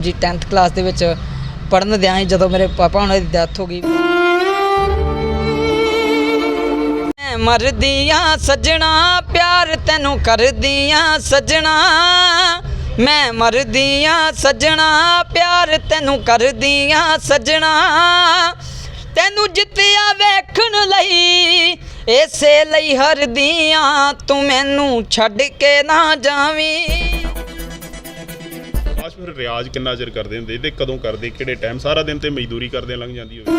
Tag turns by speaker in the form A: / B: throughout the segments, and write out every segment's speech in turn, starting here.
A: ਜੀ 10th class ਦੇ ਵਿੱਚ ਪੜਨ ਦਿਆਂ ਸੀ ਜਦੋਂ ਮੇਰੇ ਪਾਪਾ ਉਹਨਾਂ ਦੀ ਡੈਥ ਹੋ ਗਈ। ਮੈਂ ਮਰਦੀਆਂ ਸੱਜਣਾ, ਪਿਆਰ ਤੈਨੂੰ ਕਰਦੀਆਂ ਸੱਜਣਾ। ਮੈਂ ਮਰਦੀਆਂ ਸੱਜਣਾ, ਪਿਆਰ ਤੈਨੂੰ ਕਰਦੀਆਂ ਸੱਜਣਾ। ਤੈਨੂੰ ਜਿੱਤਿਆ ਵੇਖਣ ਲਈ, ਇਸੇ ਲਈ ਹਰਦੀਆਂ, ਤੂੰ ਮੈਨੂੰ ਛੱਡ ਕੇ ਨਾ ਜਾਵੀਂ।
B: ਫਿਰ ਰਿਆਜ਼ ਕਿੰਨਾ ਚਿਰ ਕਰਦੇ ਹੁੰਦੇ? ਤੇ ਕਦੋਂ ਕਰਦੇ? ਕਿਹੜੇ ਟਾਈਮ ਸਾਰਾ ਦਿਨ ਤੇ ਮਜ਼ਦੂਰੀ ਕਰਦੇ ਲੰਘ ਜਾਂਦੀ ਹੋਵੇ।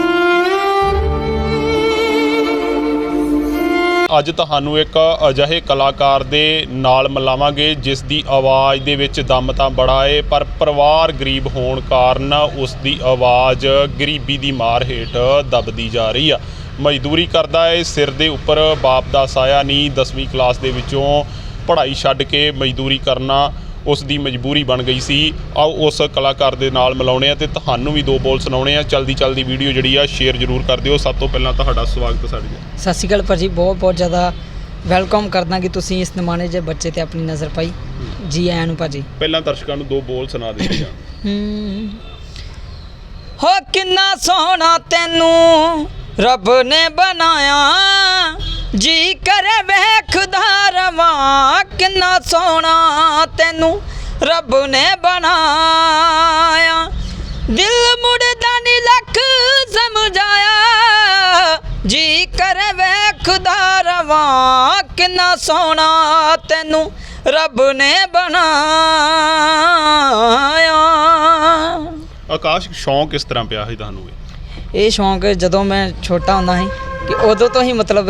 B: ਅੱਜ ਤੁਹਾਨੂੰ ਇੱਕ ਅਜਿਹੇ ਕਲਾਕਾਰ ਦੇ ਨਾਲ ਮਿਲਾਵਾਂਗੇ, ਜਿਸ ਦੀ ਆਵਾਜ਼ ਦੇ ਵਿੱਚ ਦਮ ਤਾਂ ਬੜਾ ਏ, ਪਰ ਪਰਿਵਾਰ ਗਰੀਬ ਹੋਣ ਕਾਰਨ ਉਸ ਦੀ ਆਵਾਜ਼ ਗਰੀਬੀ ਦੀ ਮਾਰ ਹੇਠ ਦਬਦੀ ਜਾ ਰਹੀ ਆ। ਮਜ਼ਦੂਰੀ ਕਰਦਾ ਏ, ਸਿਰ ਦੇ ਉੱਪਰ ਬਾਪ ਦਾ ਸਾਇਆ ਨਹੀਂ 10ਵੀਂ ਕਲਾਸ ਦੇ ਵਿੱਚੋਂ ਪੜ੍ਹਾਈ ਛੱਡ ਕੇ ਮਜ਼ਦੂਰੀ ਕਰਨਾ ਉਸ ਦੀ ਮਜਬੂਰੀ ਬਣ ਗਈ ਸੀ। ਆਓ ਉਸ ਕਲਾਕਾਰ ਦੇ ਨਾਲ ਮਿਲਾਉਣੇ ਆ ਤੇ ਤੁਹਾਨੂੰ ਵੀ ਦੋ ਬੋਲ ਸੁਣਾਉਣੇ ਆ ਚਲਦੀ ਚਲਦੀ ਵੀਡੀਓ ਜਿਹੜੀ ਆ ਸ਼ੇਅਰ ਜ਼ਰੂਰ ਕਰ ਦਿਓ। ਸਭ ਤੋਂ ਪਹਿਲਾਂ ਤੁਹਾਡਾ ਸਵਾਗਤ ਸਾਡੇ ਨਾਲ।
A: ਸਤਿ ਸ਼੍ਰੀ ਅਕਾਲ ਭਾਜੀ ਬਹੁਤ ਬਹੁਤ ਜ਼ਿਆਦਾ ਵੈਲਕਮ ਕਰਦਾ ਕਿ ਤੁਸੀਂ ਇਸ ਨਿਮਾਣੇ ਜੇ ਬੱਚੇ ਤੇ ਆਪਣੀ ਨਜ਼ਰ ਪਾਈ। ਜੀ ਆਇਆਂ ਨੂੰ ਭਾਜੀ।
B: ਪਹਿਲਾਂ ਦਰਸ਼ਕਾਂ ਨੂੰ ਦੋ ਬੋਲ ਸੁਣਾ
A: ਹਮ। ਹੋ ਕਿੰਨਾ ਸੋਹਣਾ ਤੈਨੂੰ ਰੱਬ ਨੇ ਬਣਾਇਆ। ਜੀ ਕਰੇ ਵੇਖਦਾ ਰਵਾਂ ਕਿੰਨਾ ਸੋਹਣਾ ਤੈਨੂੰ ਰੱਬ ਨੇ ਬਣਾਇਆ। ਦਿਲ ਮੁੜਦਾ ਨੀ ਲੱਖ ਸਮਝਾਇਆ। ਜੀ ਕਰੇ ਵੇਖਦਾ ਰਵਾਂ ਕਿੰਨਾ ਸੋਹਣਾ ਤੈਨੂੰ ਰੱਬ ਨੇ ਬਣਾਇਆ।
B: ਆਕਾਸ਼ ਸ਼ੌਂਕ ਕਿਸ ਤਰ੍ਹਾਂ ਪਿਆ ਸੀ ਤੁਹਾਨੂੰ ਇਹ?
A: ਇਹ ਸ਼ੌਂਕ ਜਦੋਂ ਮੈਂ ਛੋਟਾ ਹੁੰਦਾ ਸੀ ਕਿ ਉਦੋਂ ਤੋਂ ਹੀ ਮਤਲਬ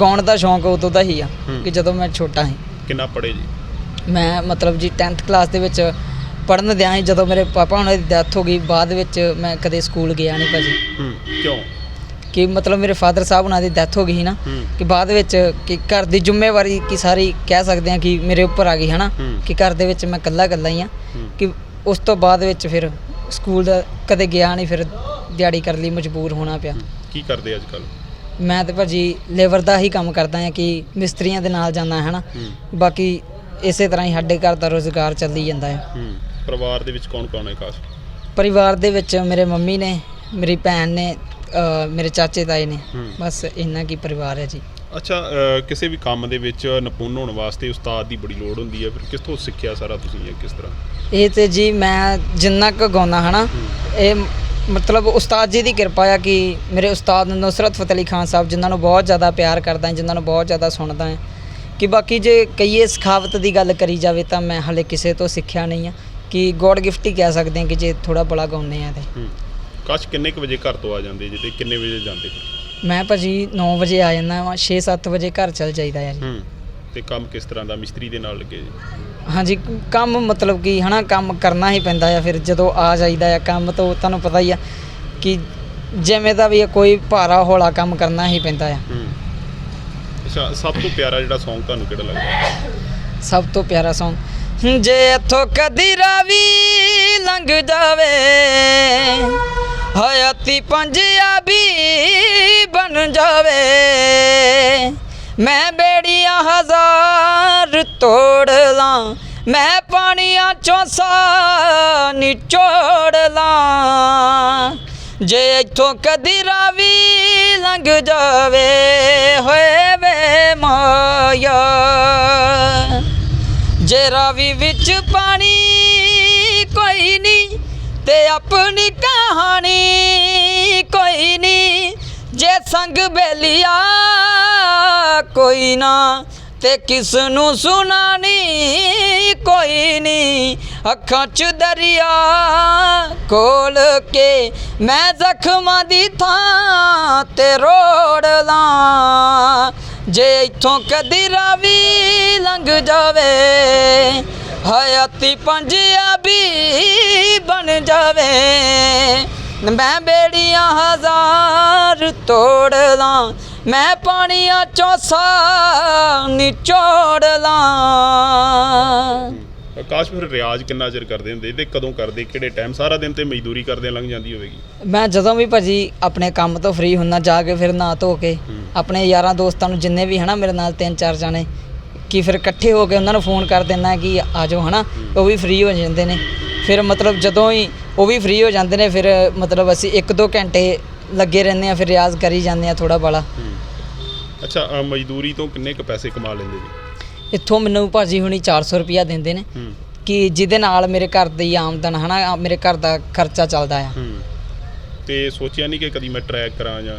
A: ਗਾਉਣ ਦਾ ਸ਼ੌਂਕ ਉਦੋਂ ਦਾ ਹੀ ਆ। ਕਿ ਜਦੋਂ ਮੈਂ ਛੋਟਾ ਸੀ।
B: ਕਿੰਨਾ ਪੜੇ ਜੀ?
A: ਮੈਂ ਮਤਲਬ ਜੀ 10th ਕਲਾਸ ਦੇ ਵਿੱਚ ਪੜਨ ਦਿਆਂ ਸੀ ਜਦੋਂ ਮੇਰੇ ਪਾਪਾ ਉਹਨਾਂ ਦੀ ਡੈਥ ਹੋ ਗਈ ਬਾਅਦ ਵਿੱਚ ਮੈਂ ਕਦੇ ਸਕੂਲ ਗਿਆ ਨਹੀਂ ਭਾਜੀ।
B: ਕਿਉਂ?
A: ਕਿ ਮਤਲਬ ਮੇਰੇ ਫਾਦਰ ਸਾਹਿਬ ਉਹਨਾਂ ਦੀ ਡੈਥ ਹੋ ਗਈ ਸੀ ਨਾ ਕਿ ਬਾਅਦ ਵਿੱਚ ਕਿ ਘਰ ਦੀ ਜ਼ਿੰਮੇਵਾਰੀ ਕੀ ਸਾਰੀ ਕਹਿ ਸਕਦੇ ਆ ਕਿ ਮੇਰੇ ਉੱਪਰ ਆ ਗਈ ਹਨਾ?
B: ਹੂੰ।
A: ਕਿ ਘਰ ਦੇ ਵਿੱਚ ਮੈਂ ਇਕੱਲਾ ਇਕੱਲਾ ਹੀ ਆ। ਕਿ ਉਸ ਤੋਂ ਬਾਅਦ ਵਿੱਚ ਫਿਰ ਸਕੂਲ ਦਾ ਕਦੇ ਗਿਆ ਨਹੀਂ ਫਿਰ ਦਿਹਾੜੀ ਕਰਨ ਲਈ ਮਜਬੂਰ ਹੋਣਾ ਪਿਆ।
B: ਕੀ ਕਰਦੇ ਅੱਜ ਕੱਲ
A: ਮੈਂ ਤੇ ਭਾਜੀ ਲੇਬਰ ਦਾ ਹੀ ਕੰਮ ਕਰਦਾ ਹਾਂ ਕਿ ਮਿਸਤਰੀਆਂ ਦੇ ਨਾਲ ਜਾਂਦਾ ਹੈ ਹਨਾ
B: ਹੂੰ।
A: ਬਾਕੀ ਇਸੇ ਤਰ੍ਹਾਂ ਹੀ ਸਾਡੇ ਘਰ ਦਾ ਰੋਜ਼ਗਾਰ ਚੱਲੀ ਜਾਂਦਾ ਹੈ।
B: ਹੂੰ। ਪਰਿਵਾਰ ਦੇ ਵਿੱਚ ਕੌਣ ਕੌਣ ਹੈ ਆਕਾਸ਼
A: ਪਰਿਵਾਰ ਦੇ ਵਿੱਚ ਮੇਰੇ ਮੰਮੀ ਨੇ ਮੇਰੀ ਭੈਣ ਨੇ ਮੇਰੇ ਚਾਚੇ ਤਾਏ ਨੇ। ਬਸ ਇੰਨਾ ਕੀ ਪਰਿਵਾਰ ਹੈ ਜੀ।
B: ਅੱਛਾ ਅ, ਕਿਸੇ ਵੀ ਕੰਮ ਦੇ ਵਿੱਚ ਨਿਪੁੰਨ ਹੋਣ ਵਾਸਤੇ ਉਸਤਾਦ ਦੀ ਬੜੀ ਲੋੜ ਹੁੰਦੀ ਹੈ। ਫਿਰ ਕਿੱਥੋਂ ਸਿੱਖਿਆ ਸਾਰਾ ਤੁਸੀਂ ਇਹ ਕਿਸ ਤਰ੍ਹਾਂ?
A: ਇਹ ਤੇ ਜੀ ਮੈਂ ਜਿੰਨਾ ਕੁ ਗਾਉਣਾ ਹਨਾ ਇਹ ਮਤਲਬ ਉਸਤਾਦ ਜੀ ਦੀ ਕਿਰਪਾ ਆ ਕਿ ਮੇਰੇ ਉਸਤਾਦ ਨੁਸਰਤ ਫਤਿਹ ਅਲੀ ਖਾਨ ਸਾਹਿਬ ਜਿਨ੍ਹਾਂ ਨੂੰ ਬਹੁਤ ਜ਼ਿਆਦਾ ਪਿਆਰ ਕਰਦਾ ਹਾਂ ਜਿਨ੍ਹਾਂ ਨੂੰ ਬਹੁਤ ਜ਼ਿਆਦਾ ਸੁਣਦਾ ਹਾਂ ਕਿ ਬਾਕੀ ਜੇ ਕਹੀਏ ਸਖਾਵਤ ਦੀ ਗੱਲ ਕਰੀ ਜਾਵੇ ਤਾਂ ਮੈਂ ਹਲੇ ਕਿਸੇ ਤੋਂ ਸਿੱਖਿਆ ਨਹੀਂ ਆ ਕਿ ਗੋਡ ਗਿਫਟ ਹੀ ਕਹਿ ਸਕਦੇ ਹਾਂ ਕਿ ਜੇ ਥੋੜਾ ਬੜਾ ਗਾਉਂਦੇ ਆ ਤੇ।
B: ਕਾਸ਼ ਕਿੰਨੇ ਕੁ ਵਜੇ ਘਰ ਤੋਂ ਆ ਜਾਂਦੇ ਜੀ ਤੇ ਕਿੰਨੇ ਵਜੇ ਜਾਂਦੇ?
A: ਮੈਂ ਭਾਜੀ 9 ਵਜੇ ਆ ਜਾਂਦਾ ਵਾਂ 6-7 ਵਜੇ ਘਰ ਚਲ ਜਾਈਦਾ ਆ ਜੀ।
B: ਹੂੰ। ਤੇ ਕੰਮ ਕਿਸ ਤਰ੍ਹਾਂ ਦਾ ਮਿਸਤਰੀ ਦੇ ਨਾਲ ਲੱਗੇ ਜੀ?
A: ਹਾਂਜੀ ਕੰਮ ਮਤਲਬ ਕਿ ਹਨਾ ਕੰਮ ਕਰਨਾ ਹੀ ਪੈਂਦਾ ਆ ਫਿਰ ਜਦੋਂ ਆ ਜਾਈਦਾ ਆ ਕੰਮ ਤੋਂ ਤੁਹਾਨੂੰ ਪਤਾ ਹੀ ਆ ਕਿ ਜਿਵੇਂ ਦਾ ਵੀ ਆ, ਕੋਈ ਭਾਰਾ ਹੌਲਾ ਕੰਮ ਕਰਨਾ ਹੀ ਪੈਂਦਾ ਆ।
B: ਹੂੰ। ਅੱਛਾ ਸਭ ਤੋਂ ਪਿਆਰਾ ਜਿਹੜਾ Song ਤੁਹਾਨੂੰ ਕਿਹੜਾ ਲੱਗਦਾ?
A: ਸਭ ਤੋਂ ਪਿਆਰਾ Song ਜੇ ਇੱਥੋਂ ਕਦੀ ਰਾਵੀ ਲੰਘ ਜਾਵੇ ਹਯਾਤੀ ਪੰਜਾਬੀ ਮੈਂ ਪਾਣੀਆਂ ਚੋਂ ਸਾ ਨਿਚੋੜ ਲਾਂ ਜੇ ਇੱਥੋਂ ਕਦੀ ਰਾਵੀ ਲੰਘ ਜਾਵੇ, ਹੋਏ ਵੇ ਮਾਇਆ। ਜੇ ਰਾਵੀ ਵਿੱਚ ਪਾਣੀ ਕੋਈ ਨਹੀਂ, ਤੇ ਆਪਣੀ ਕਹਾਣੀ ਕੋਈ ਨਹੀਂ। ਜੇ ਸੰਗ ਬੇਲੀਆ ਕੋਈ ਨਾ ਤੇ ਕਿਸ ਨੂੰ ਸੁਣਾਣੀ ਕੋਈ ਨਹੀਂ ਅੱਖਾਂ 'ਚ ਦਰਿਆ ਕੋਲ ਕੇ ਮੈਂ ਜ਼ਖਮਾਂ ਦੀ ਥਾਂ ਤੇ ਰੋੜ ਲਾਂ। ਜੇ ਇੱਥੋਂ ਕਦੀ ਰਾਵੀ ਲੰਘ ਜਾਵੇ, ਹਯਾਤੀ ਪੰਜਾਬੀ ਬਣ ਜਾਵੇ। ਮੈਂ ਬੇੜੀਆਂ ਹਜ਼ਾਰ ਤੋੜ ਲਾਂ। ਮੈਂ ਪਾਣੀਆਂ ਚੋਂ ਸਾ ਨਿਚੋੜ ਲਾਂ।
B: ਆਕਾਸ਼ ਫਿਰ ਰਿਆਜ਼ ਕਿੰਨਾ ਚਿਰ ਕਰਦੇ ਹੁੰਦੇ? ਤੇ ਕਦੋਂ ਕਰਦੇ? ਕਿਹੜੇ ਟਾਈਮ ਸਾਰਾ ਦਿਨ ਤੇ ਮਜ਼ਦੂਰੀ ਕਰਦੇ ਲੰਘ ਜਾਂਦੀ ਹੋਵੇਗੀ।
A: ਮੈਂ ਜਦੋਂ ਵੀ ਭਾਜੀ ਆਪਣੇ ਕੰਮ ਤੋਂ ਫ੍ਰੀ ਹੁੰਨਾ ਜਾ ਕੇ ਫਿਰ ਨਹਾ ਧੋ ਕੇ। ਆਪਣੇ ਯਾਰਾਂ ਦੋਸਤਾਂ ਨੂੰ ਜਿੰਨੇ ਵੀ ਹਨਾ ਮੇਰੇ ਨਾਲ ਤਿੰਨ ਚਾਰ ਜਾਣੇ ਕਿ ਫਿਰ ਇਕੱਠੇ ਹੋ ਕੇ ਉਹਨਾਂ ਨੂੰ ਫੋਨ ਕਰ ਦਿੰਦਾ ਕਿ ਆ ਜਾਓ ਹਨਾ ਉਹ ਵੀ ਫ੍ਰੀ ਹੋ ਜਾਂਦੇ ਨੇ। ਫਿਰ ਮਤਲਬ ਜਦੋਂ ਹੀ ਉਹ ਵੀ ਫ੍ਰੀ ਹੋ ਜਾਂਦੇ ਨੇ ਫਿਰ ਮਤਲਬ ਅਸੀਂ 1-2 ਘੰਟੇ ਲੱਗੇ ਰਹਿੰਦੇ ਆ ਫਿਰ ਰਿਆਜ਼ ਕਰੀ ਜਾਂਦੇ ਆ ਥੋੜਾ ਬਾਲਾ
B: ਅੱਛਾ ਅ, ਮਜ਼ਦੂਰੀ ਤੋਂ ਕਿੰਨੇ ਕੁ ਪੈਸੇ ਕਮਾ ਲੈਂਦੇ ਜੀ
A: ਇੱਥੋਂ ਮੈਨੂੰ ਭਾਜੀ ਹੁਣੀ 400 ਰੁਪਿਆ ਦਿੰਦੇ ਨੇ।
B: ਹੂੰ।
A: ਕਿ ਜਿਹਦੇ ਨਾਲ ਮੇਰੇ ਘਰ ਦੀ ਆਮਦਨ ਹਨਾ ਆ ਮੇਰੇ ਘਰ ਦਾ ਖਰਚਾ ਚੱਲਦਾ ਆ।
B: ਹੂੰ। ਤੇ ਸੋਚਿਆ ਨਹੀਂ ਕਿ ਕਦੀ ਮੈਂ ਟਰੈਕ ਕਰਾਂ ਜਾਂ?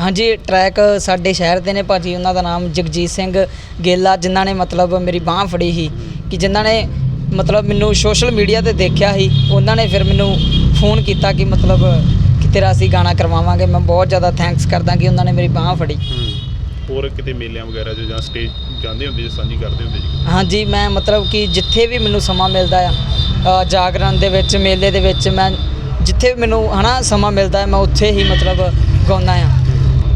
A: ਹਾਂਜੀ ਟਰੈਕ ਸਾਡੇ ਸ਼ਹਿਰ ਦੇ ਨੇ ਭਾਜੀ ਉਹਨਾਂ ਦਾ ਨਾਮ ਜਗਜੀਤ ਸਿੰਘ ਗੇਲਾ ਜਿਨ੍ਹਾਂ ਨੇ ਮਤਲਬ ਮੇਰੀ ਬਾਹ ਫੜੀ ਸੀ। ਕਿ ਜਿਨ੍ਹਾਂ ਨੇ ਮਤਲਬ ਮੈਨੂੰ ਸੋਸ਼ਲ ਮੀਡੀਆ ਤੇ ਦੇਖਿਆ ਸੀ ਉਹਨਾਂ ਨੇ ਫਿਰ ਮੈਨੂੰ ਫੋਨ ਕੀਤਾ ਕਿ ਮਤਲਬ ਕਿ ਤੇਰਾ ਅਸੀਂ ਗਾਣਾ ਕਰਵਾਵਾਂਗੇ। ਮੈਂ ਬਹੁਤ ਜ਼ਿਆਦਾ ਥੈਂਕਸ ਕਰਦਾ ਕਿ ਉਹਨਾਂ ਨੇ ਮੇਰੀ ਬਾਹ ਫੜੀ।
B: ਹੂੰ। ਹੋਰ ਕਿਤੇ ਮੇਲਿਆਂ ਵਗੈਰਾ 'ਚ ਜਾਂ ਸਟੇਜ ਜਾਂਦੇ ਹੁੰਦੇ ਜੀ ਸਾਂਝੀ ਕਰਦੇ ਹੁੰਦੇ ਜੀ
A: ਹਾਂਜੀ ਮੈਂ ਮਤਲਬ ਕਿ ਜਿੱਥੇ ਵੀ ਮੈਨੂੰ ਸਮਾਂ ਮਿਲਦਾ ਆ ਅ, ਜਾਗਰਣ ਦੇ ਵਿੱਚ ਮੇਲੇ ਦੇ ਵਿੱਚ ਮੈਂ ਜਿੱਥੇ ਵੀ ਮੈਨੂੰ ਹਨਾ ਸਮਾਂ ਮਿਲਦਾ ਹੈ ਮੈਂ ਉੱਥੇ ਹੀ ਮਤਲਬ ਗਾਉਂਦਾ ਆ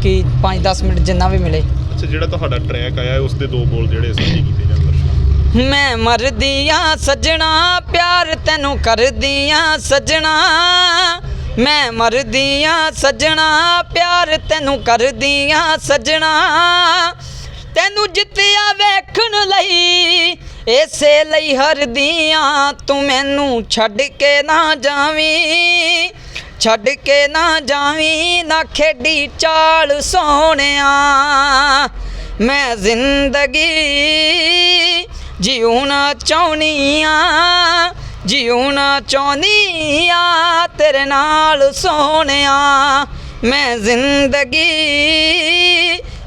A: ਕਿ 5-10 ਮਿੰਟ ਜਿੰਨਾ ਵੀ ਮਿਲੇ।
B: ਅੱਛਾ ਜਿਹੜਾ ਤੁਹਾਡਾ ਟਰੈਕ ਆਇਆ ਉਸ ਦੇ ਦੋ ਬੋਲ ਜਿਹੜੇ ਸਾਂਝੇ ਕੀਤੇ ਜਾਣ ਦਰਸ਼ਕਾਂ।
A: ਮੈਂ ਮਰਦੀਆਂ ਸੱਜਣਾ ਪਿਆਰ ਤੈਨੂੰ ਕਰਦੀਆਂ ਸੱਜਣਾ। ਮੈਂ ਮਰਦੀ ਮਰਦੀਆਂ ਸੱਜਣਾ, ਪਿਆਰ ਤੈਨੂੰ ਕਰਦੀ ਕਰਦੀਆਂ ਸੱਜਣਾ। ਤੈਨੂੰ ਜਿੱਤਿਆ ਵੇਖਣ ਲਈ, ਇਸੇ ਲਈ ਹਰਦੀਆਂ, ਤੂੰ ਮੈਨੂੰ ਛੱਡ ਕੇ ਨਾ ਜਾਵੀਂ। ਛੱਡ ਕੇ ਨਾ ਜਾਵੀਂ, ਨਾ ਖੇਡੀ ਚਾਲ ਸੋਹਣਿਆ। ਮੈਂ ਜ਼ਿੰਦਗੀ ਜਿਉਣਾ ਚਾਹੁੰਦੀ ਆ ਜਿਉਣਾ ਚਾਹੁੰਦੀ ਆ ਤੇਰੇ ਨਾਲ ਸੋਹਣਿਆ ਮੈਂ ਜ਼ਿੰਦਗੀ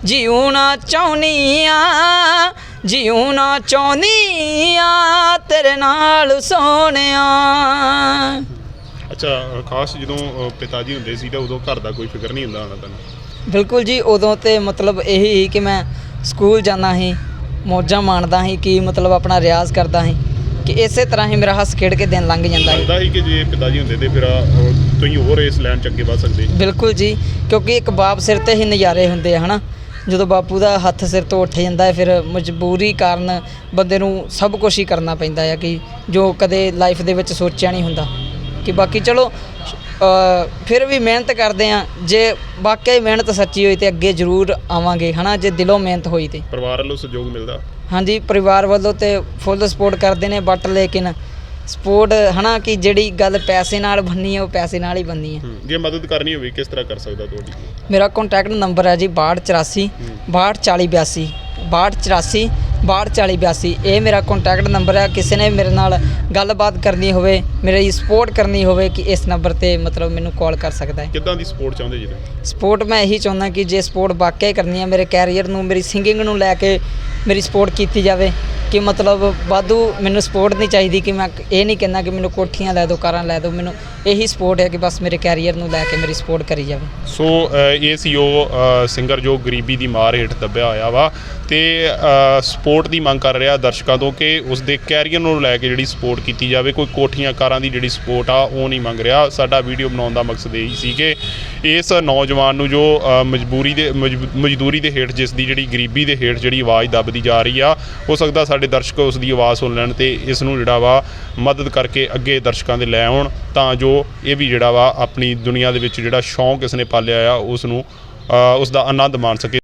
A: ਜਿਉਣਾ ਚਾਹੁੰਦੀ ਆ ਜਿਉਣਾ ਚਾਹੁੰਦੀ ਆ ਤੇਰੇ ਨਾਲ ਸੋਹਣਿਆ
B: ਅੱਛਾ ਖਾਸ ਜਦੋਂ ਅ, ਪਿਤਾ ਜੀ ਹੁੰਦੇ ਸੀ ਤਾਂ ਉਦੋਂ ਘਰ ਦਾ ਕੋਈ ਫਿਕਰ ਨਹੀਂ ਹੁੰਦਾ ਹੋਣਾ ਤੁਹਾਨੂੰ?
A: ਬਿਲਕੁਲ ਜੀ ਉਦੋਂ ਤੇ ਮਤਲਬ ਇਹੀ ਸੀ ਕਿ ਮੈਂ ਸਕੂਲ ਜਾਂਦਾ ਸੀ ਮੌਜਾਂ ਮਾਣਦਾ ਸੀ ਕਿ ਮਤਲਬ ਆਪਣਾ ਰਿਆਜ਼ ਕਰਦਾ ਸੀ। ਕਿ ਇਸੇ ਤਰ੍ਹਾਂ ਹੀ ਮੇਰਾ ਹੱਸ ਖੇਡ ਕੇ ਦਿਨ ਲੰਘ ਜਾਂਦਾ ਸੀ
B: ਲੱਗਦਾ ਸੀ ਕਿ ਜੇ ਪਿਤਾ ਜੀ ਹੁੰਦੇ ਤੇ ਫਿਰ ਤੁਸੀਂ ਹੋਰ ਇਸ ਲਾਈਨ ਚ ਅੱਗੇ ਵੱਧ ਸਕਦੇ।
A: ਬਿਲਕੁਲ ਜੀ ਕਿਉਂਕਿ ਇੱਕ ਬਾਪ ਸਿਰ ਤੇ ਹੀ ਨਜ਼ਾਰੇ ਹੁੰਦੇ ਆ ਹਨਾ? ਜਦੋਂ ਬਾਪੂ ਦਾ ਹੱਥ ਸਿਰ ਤੋਂ ਉੱਠ ਜਾਂਦਾ ਹੈ ਫਿਰ ਮਜਬੂਰੀ ਕਾਰਨ ਬੰਦੇ ਨੂੰ ਸਭ ਕੁਝ ਹੀ ਕਰਨਾ ਪੈਂਦਾ ਹੈ ਕਿ ਜੋ ਕਦੇ ਲਾਈਫ ਦੇ ਵਿੱਚ ਸੋਚਿਆ ਨਹੀਂ ਹੁੰਦਾ। ਕਿ ਬਾਕੀ ਚਲੋ ਅ, ਫਿਰ ਵੀ ਮਿਹਨਤ ਕਰਦੇ ਆ ਜੇ ਵਾਕਈ ਮਿਹਨਤ ਸੱਚੀ ਹੋਈ ਤੇ ਅੱਗੇ ਜ਼ਰੂਰ ਆਵਾਂਗੇ ਹਨਾ? ਜੇ ਦਿਲੋਂ ਮਿਹਨਤ ਹੋਈ ਤੇ।
B: ਪਰਿਵਾਰ ਵੱਲੋਂ ਸਹਿਯੋਗ ਮਿਲਦਾ।
A: ਹਾਂਜੀ ਪਰਿਵਾਰ ਵੱਲੋਂ ਤੇ ਫੁੱਲ ਸਪੋਰਟ ਕਰਦੇ ਨੇ ਬਟ ਲੇਕਿਨ ਸਪੋਰਟ ਹਨਾ ਕਿ ਜਿਹੜੀ ਗੱਲ ਪੈਸੇ ਨਾਲ ਬੰਨੀ ਹੈ ਉਹ ਪੈਸੇ ਨਾਲ ਹੀ ਬੰਨੀ ਹੈ
B: ਜੇ ਮਦਦ ਕਰਨੀ ਹੋਵੇ ਕਿਸ ਤਰ੍ਹਾਂ ਕਰ ਸਕਦਾ ਤੁਹਾਡੀ?
A: ਮੇਰਾ ਕੰਟੈਕਟ ਨੰਬਰ ਹੈ ਜੀ 6284 624082 6284 624082 ਇਹ ਮੇਰਾ ਕੰਟੈਕਟ ਨੰਬਰ ਹੈ। ਕਿਸੇ ਨੇ ਮੇਰੇ ਨਾਲ ਗੱਲਬਾਤ ਕਰਨੀ ਹੋਵੇ ਮੇਰੀ ਸਪੋਰਟ ਕਰਨੀ ਹੋਵੇ ਕਿ ਇਸ ਨੰਬਰ ਤੇ ਮਤਲਬ ਮੈਨੂੰ ਕਾਲ ਕਰ ਸਕਦਾ ਹੈ।
B: ਕਿੱਦਾਂ ਦੀ ਸਪੋਰਟ ਚਾਹੁੰਦੇ ਜੀ ਤੁਸੀਂ?
A: ਸਪੋਰਟ ਮੈਂ ਇਹੀ ਚਾਹੁੰਦਾ ਕਿ ਜੇ ਸਪੋਰਟ ਵਾਕਿਆ ਕਰਨੀ ਹੈ ਮੇਰੇ ਕੈਰੀਅਰ ਨੂੰ ਮੇਰੀ ਸਿੰਗਿੰਗ ਨੂੰ ਲੈ ਕੇ ਮੇਰੀ ਸਪੋਰਟ ਕੀਤੀ ਜਾਵੇ। ਕਿ ਮਤਲਬ ਵਾਧੂ ਮੈਨੂੰ ਸਪੋਰਟ ਨਹੀਂ ਚਾਹੀਦੀ ਕਿ ਮੈਂ ਇਹ ਨਹੀਂ ਕਹਿੰਦਾ ਕਿ ਮੈਨੂੰ ਕੋਠੀਆਂ ਲੈ ਦਿਓ, ਕਾਰਾਂ ਲੈ ਦਿਓ। ਮੈਨੂੰ ਇਹੀ ਸਪੋਰਟ ਹੈ ਕਿ ਬਸ ਮੇਰੇ ਕੈਰੀਅਰ ਨੂੰ ਲੈ ਕੇ ਮੇਰੀ ਸਪੋਰਟ ਕਰੀ ਜਾਵੇ।
B: ਸੋ ਇਹ ਸੀ ਉਹ ਸਿੰਗਰ ਜੋ ਗਰੀਬੀ ਦੀ ਮਾਰ ਹੇਠ ਦੱਬਿਆ ਹੋਇਆ ਵਾ ਤੇ ਸਪੋਰਟ ਦੀ ਮੰਗ ਕਰ ਰਿਹਾ ਦਰਸ਼ਕਾਂ ਤੋਂ ਕਿ ਉਸ ਦੇ ਕੈਰੀਅਰ ਨੂੰ ਲੈ ਕੇ ਜਿਹੜੀ ਸਪੋਰਟ ਕੀਤੀ ਜਾਵੇ। ਕੋਈ ਕੋਠੀਆਂ, ਕਾਰਾਂ ਦੀ ਜਿਹੜੀ ਸਪੋਰਟ ਆ, ਉਹ ਨਹੀਂ ਮੰਗ ਰਿਹਾ। ਸਾਡਾ ਵੀਡੀਓ ਬਣਾਉਣ ਦਾ ਮਕਸਦ ਇਹੀ ਸੀ ਕਿ ਇਸ ਨੌਜਵਾਨ ਨੂੰ ਜੋ ਮਜਬੂਰੀ ਦੇ ਮਜਬ- ਮਜ਼ਦੂਰੀ ਦੇ ਹੇਠ ਜਿਸ ਦੀ ਜਿਹੜੀ ਗਰੀਬੀ ਦੇ ਹੇਠ ਜਿਹੜੀ ਆਵਾਜ਼ ਦੱਬਦੀ ਜਾ ਰਹੀ ਆ, ਹੋ ਸਕਦਾ ਸਾਡੇ ਦਰਸ਼ਕ ਉਸ ਦੀ ਆਵਾਜ਼ ਸੁਣ ਲੈਣ ਤੇ ਇਸ ਨੂੰ ਜਿਹੜਾ ਵਾ ਮਦਦ ਕਰਕੇ ਅੱਗੇ ਦਰਸ਼ਕਾਂ ਦੇ ਲੈ ਆਉਣ, ਤਾਂ ਜੋ ਇਹ ਵੀ ਜਿਹੜਾ ਵਾ ਆਪਣੀ ਦੁਨੀਆ ਦੇ ਵਿੱਚ ਜਿਹੜਾ ਸ਼ੌਂਕ ਇਸਨੇ ਪਾਲਿਆ ਆ, ਉਸ ਨੂੰ ਉਸ ਦਾ ਆਨੰਦ ਮਾਣ ਸਕੇ।